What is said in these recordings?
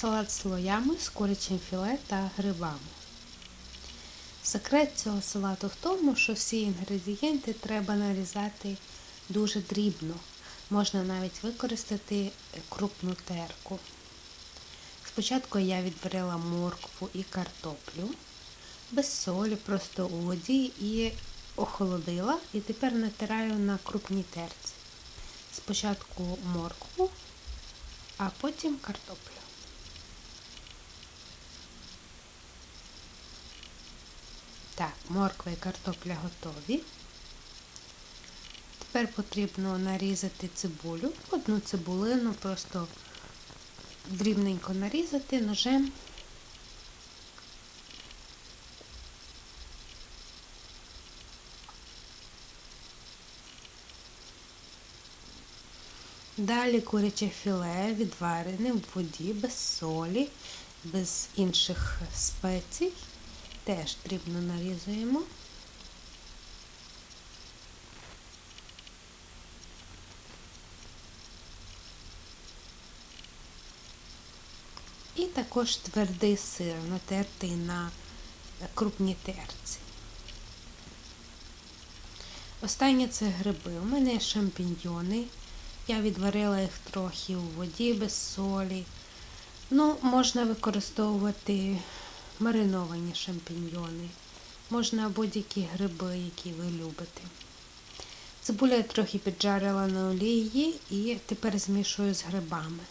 салат слоями з курячим філе та грибами. Секрет цього салату в тому, що всі інгредієнти треба нарізати дуже дрібно. Можна навіть використати крупну терку. Спочатку я відварила моркву і картоплю без солі, просто у воді і охолодила. І тепер натираю на крупній терці. Спочатку моркву, а потім картоплю. Так, морква і картопля готові. Тепер потрібно нарізати цибулю, одну цибулину, просто дрібненько нарізати ножем. Далі куряче філе відварене в воді без солі, без інших спецій. Теж дрібно нарізуємо. І також твердий сир, натертий на крупній терці. Останнє це гриби. У мене шампіньйони. Я відварила їх трохи у воді без солі. Ну, можна використовувати мариновані шампіньйони. Можна будь-які гриби, які ви любите. Цибуля я трохи піджарила на олії і тепер змішую з грибами.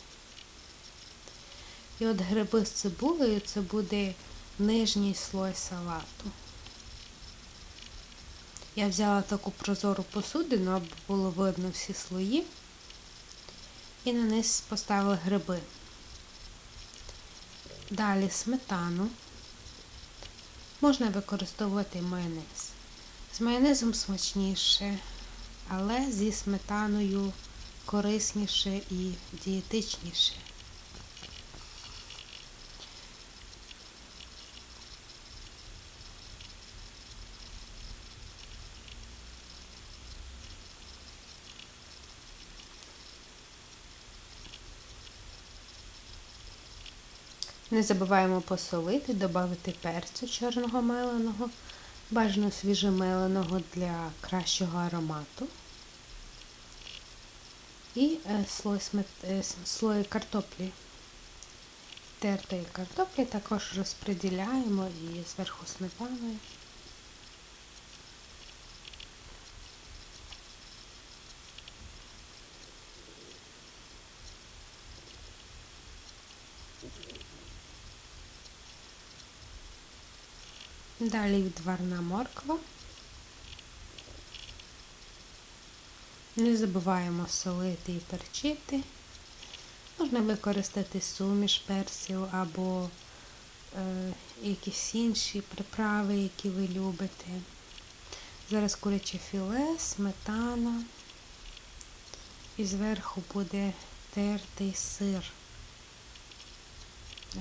І от гриби з цибулею це буде нижній слой салату. Я взяла таку прозору посудину, аби було видно всі слої. І на низ поставила гриби. Далі сметану. Можна використовувати майонез. З майонезом смачніше, але зі сметаною корисніше і дієтичніше. Не забуваємо посолити, додати перцю чорного меленого, бажано свіжомеленого для кращого аромату. І слої слой, смет... слої картоплі. Тертої картоплі також розподіляємо і зверху сметаною. Далі відварна морква. Не забуваємо солити і перчити. Можна використати суміш персів або е, якісь інші приправи, які ви любите. Зараз куряче філе, сметана. І зверху буде тертий сир.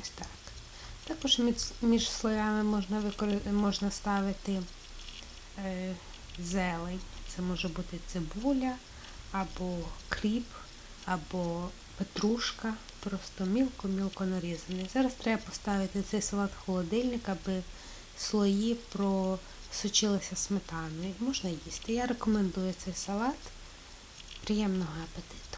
Ось так. Також між слоями можна можна ставити е, зелень. Це може бути цибуля, або кріп, або петрушка, просто мілко-мілко нарізаний. Зараз треба поставити цей салат в холодильник, аби слої просочилися сметаною. Можна їсти. Я рекомендую цей салат. Приємного апетиту!